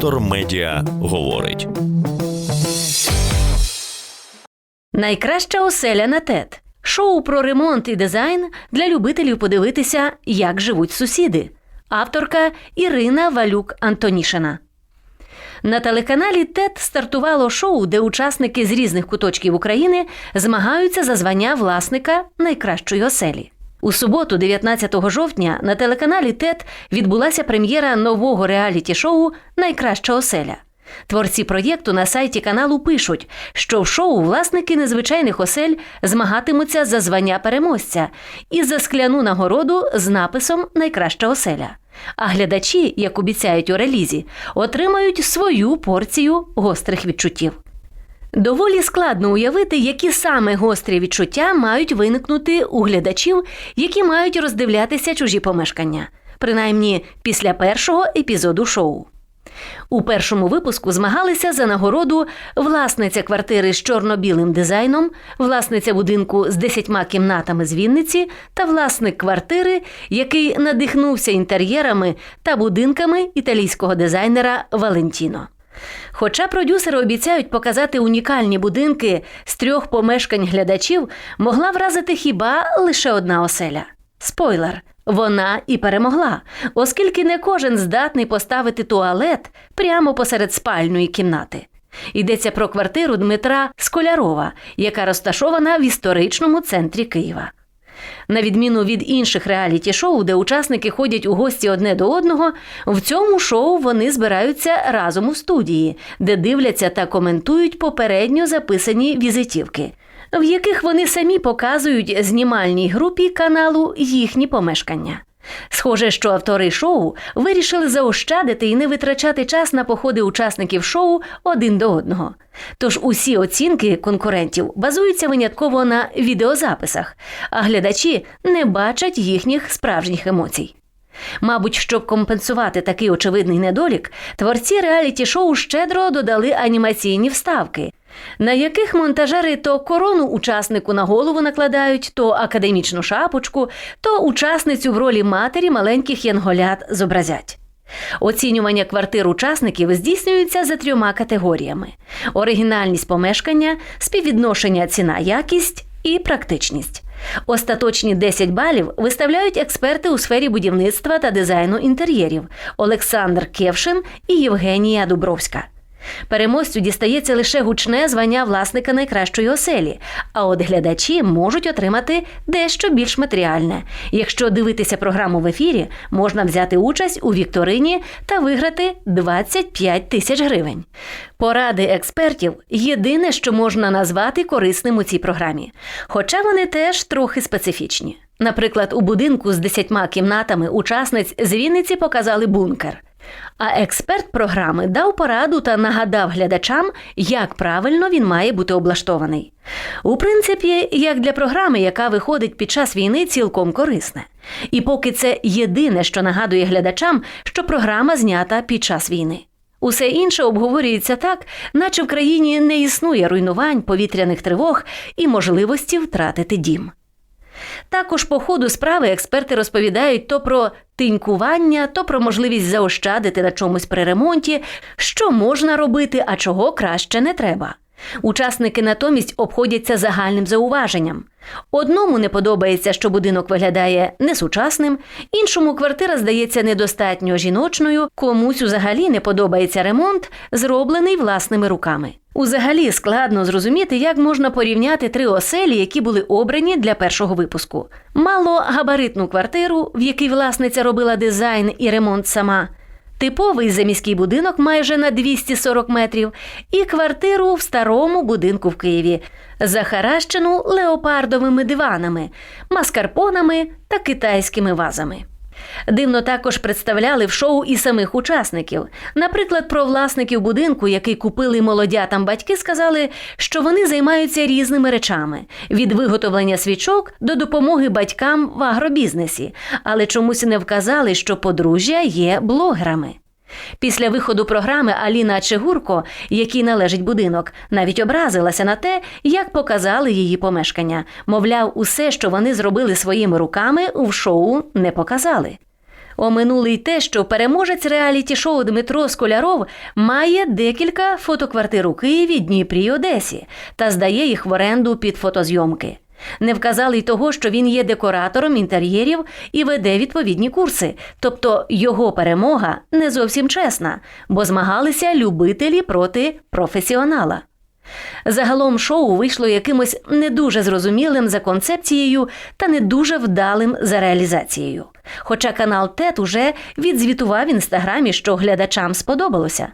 Вектор Медіа говорить. Найкраща оселя на ТЕТ. Шоу про ремонт і дизайн для любителів подивитися, як живуть сусіди. Авторка Ірина Валюк Антонішина. На телеканалі ТЕТ стартувало шоу, де учасники з різних куточків України змагаються за звання власника найкращої оселі. У суботу, 19 жовтня, на телеканалі ТЕТ відбулася прем'єра нового реаліті-шоу Найкраща оселя. Творці проєкту на сайті каналу пишуть, що в шоу власники незвичайних осель змагатимуться за звання переможця і за скляну нагороду з написом Найкраща оселя. А глядачі, як обіцяють у релізі, отримають свою порцію гострих відчуттів. Доволі складно уявити, які саме гострі відчуття мають виникнути у глядачів, які мають роздивлятися чужі помешкання, принаймні після першого епізоду шоу. У першому випуску змагалися за нагороду власниця квартири з чорно-білим дизайном, власниця будинку з десятьма кімнатами з Вінниці та власник квартири, який надихнувся інтер'єрами та будинками італійського дизайнера Валентіно. Хоча продюсери обіцяють показати унікальні будинки з трьох помешкань глядачів, могла вразити хіба лише одна оселя. Спойлер. Вона і перемогла, оскільки не кожен здатний поставити туалет прямо посеред спальної кімнати. Йдеться про квартиру Дмитра Сколярова, яка розташована в історичному центрі Києва. На відміну від інших реаліті-шоу, де учасники ходять у гості одне до одного, в цьому шоу вони збираються разом у студії, де дивляться та коментують попередньо записані візитівки, в яких вони самі показують знімальній групі каналу їхні помешкання. Схоже, що автори шоу вирішили заощадити і не витрачати час на походи учасників шоу один до одного. Тож усі оцінки конкурентів базуються винятково на відеозаписах, а глядачі не бачать їхніх справжніх емоцій. Мабуть, щоб компенсувати такий очевидний недолік, творці реаліті-шоу щедро додали анімаційні вставки, на яких монтажери то корону учаснику на голову накладають, то академічну шапочку, то учасницю в ролі матері маленьких янголят зобразять. Оцінювання квартир учасників здійснюється за трьома категоріями: оригінальність помешкання, співвідношення ціна якість і практичність. Остаточні 10 балів виставляють експерти у сфері будівництва та дизайну інтер'єрів Олександр Кевшин і Євгенія Дубровська. Переможцю дістається лише гучне звання власника найкращої оселі, а от глядачі можуть отримати дещо більш матеріальне. Якщо дивитися програму в ефірі, можна взяти участь у вікторині та виграти 25 тисяч гривень. Поради експертів єдине, що можна назвати корисним у цій програмі, хоча вони теж трохи специфічні. Наприклад, у будинку з десятьма кімнатами учасниць з Вінниці показали бункер. А експерт програми дав пораду та нагадав глядачам, як правильно він має бути облаштований. У принципі, як для програми, яка виходить під час війни, цілком корисне. І поки це єдине, що нагадує глядачам, що програма знята під час війни. Усе інше обговорюється так, наче в країні не існує руйнувань, повітряних тривог і можливості втратити дім. Також по ходу справи експерти розповідають то про тинькування, то про можливість заощадити на чомусь при ремонті, що можна робити, а чого краще не треба. Учасники натомість обходяться загальним зауваженням. Одному не подобається, що будинок виглядає несучасним, іншому квартира здається недостатньо жіночною, комусь взагалі не подобається ремонт, зроблений власними руками. Узагалі складно зрозуміти, як можна порівняти три оселі, які були обрані для першого випуску: малогабаритну квартиру, в якій власниця робила дизайн і ремонт сама, типовий заміський будинок майже на 240 метрів, і квартиру в старому будинку в Києві, захаращену леопардовими диванами, маскарпонами та китайськими вазами. Дивно також представляли в шоу і самих учасників. Наприклад, про власників будинку, який купили молодятам батьки, сказали, що вони займаються різними речами: від виготовлення свічок до допомоги батькам в агробізнесі, але чомусь не вказали, що подружжя є блогерами. Після виходу програми Аліна Чигурко, якій належить будинок, навіть образилася на те, як показали її помешкання. Мовляв, усе, що вони зробили своїми руками, в шоу не показали. Оминули й те, що переможець реаліті-шоу Дмитро Сколяров має декілька фотоквартир у Києві, Дніпрі й Одесі та здає їх в оренду під фотозйомки. Не вказали й того, що він є декоратором інтер'єрів і веде відповідні курси. Тобто його перемога не зовсім чесна, бо змагалися любителі проти професіонала. Загалом шоу вийшло якимось не дуже зрозумілим за концепцією та не дуже вдалим за реалізацією. Хоча канал ТЕТ уже відзвітував в інстаграмі, що глядачам сподобалося.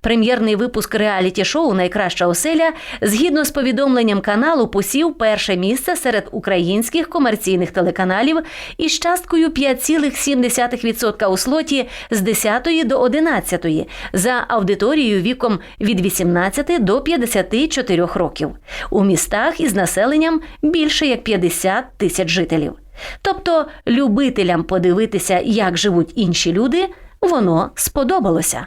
Прем'єрний випуск реаліті-шоу Найкраща оселя згідно з повідомленням каналу посів перше місце серед українських комерційних телеканалів із часткою 5,7% у слоті з 10 до 11 за аудиторією віком від 18 до 54 років у містах із населенням більше як 50 тисяч жителів. Тобто любителям подивитися, як живуть інші люди, воно сподобалося.